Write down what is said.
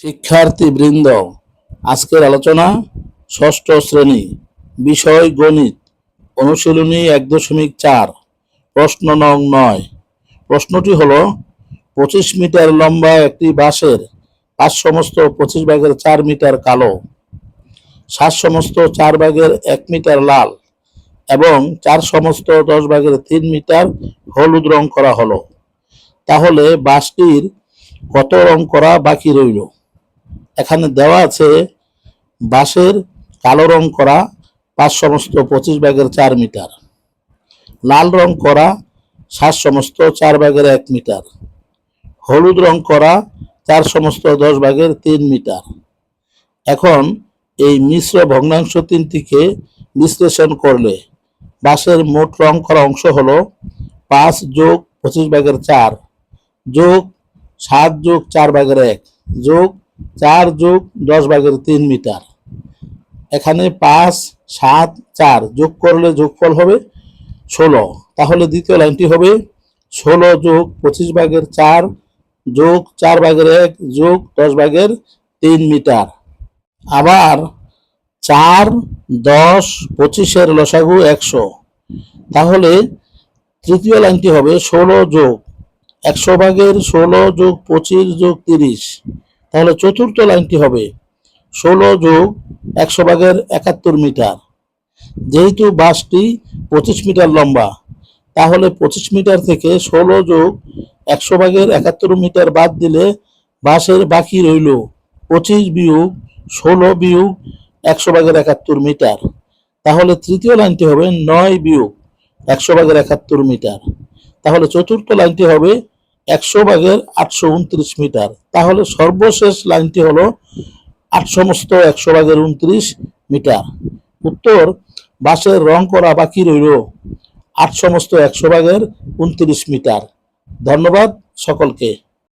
শিক্ষার্থীবৃন্দ, আজকের আলোচনা ষষ্ঠ শ্রেণি, বিষয় গণিত, অনুশীলনী এক দশমিক চার, প্রশ্ন নং নয়। প্রশ্নটি হলো, পঁচিশ মিটার লম্বা একটি বাঁশের পাঁচ সমস্ত পঁচিশ ভাগের চার মিটার কালো সাত সমস্ত চার ভাগের এক মিটার লাল এবং চার সমস্ত দশ ভাগের তিন মিটার হলুদ রং করা হলো। তাহলে বাসটির কত রং করা বাকি রইল? এখানে দেওয়া আছে বাঁশের কালো রং করা পাঁচ সমস্ত পঁচিশ ভাগের চার মিটার। লাল রং করা সাত সমস্ত চার ভাগের এক মিটার। হলুদ রং করা চার সমস্ত দশ ভাগের তিন মিটার। এখন এই মিশ্র ভগ্নাংশ তিনটিকে বিশ্লেষণ করলে বাঁশের মোট রং করা অংশ হলো পাঁচ যোগ পঁচিশ ভাগের চার যোগ সাত যোগ চার ভাগের এক যোগ চার যোগ দশ ভাগের তিন মিটার। এখানে পাঁচ, সাত, চার যোগ করলে যোগফল হবে ষোলো। তাহলে দ্বিতীয় লাইনটি হবে ষোলো যোগ পঁচিশ ভাগের চার যোগ চার ভাগের এক যোগ দশ ভাগের তিন মিটার। আবার চার, দশ, পঁচিশের লসাগু একশো। তাহলে তৃতীয় লাইনটি হবে ষোলো যোগ একশো ভাগের ষোলো যোগ পঁচিশ যোগ তিরিশ। তাহলে চতুর্থ লাইনটি হবে ষোলো যোগ একশো ভাগের একাত্তর মিটার। যেহেতু বাসটি পঁচিশ মিটার লম্বা, তাহলে পঁচিশ মিটার থেকে ষোলো যোগ একশো ভাগের একাত্তর মিটার বাদ দিলে বাসের বাকি রইল পঁচিশ বিয়োগ ষোলো বিয়োগ একশো ভাগের একাত্তর মিটার। তাহলে তৃতীয় লাইনটি হবে নয় বিয়োগ একশো ভাগের একাত্তর মিটার। তাহলে চতুর্থ লাইনটি হবে একশো ভাগের আটশো উনত্রিশ মিটার। তাহলে সর্বশেষ লাইনটি হলো আট সমস্ত একশো ভাগের উনত্রিশ মিটার। উত্তর, বাসের রং করা বাকি রইল আট সমস্ত একশো ভাগের উনত্রিশ মিটার। ধন্যবাদ সকলকে।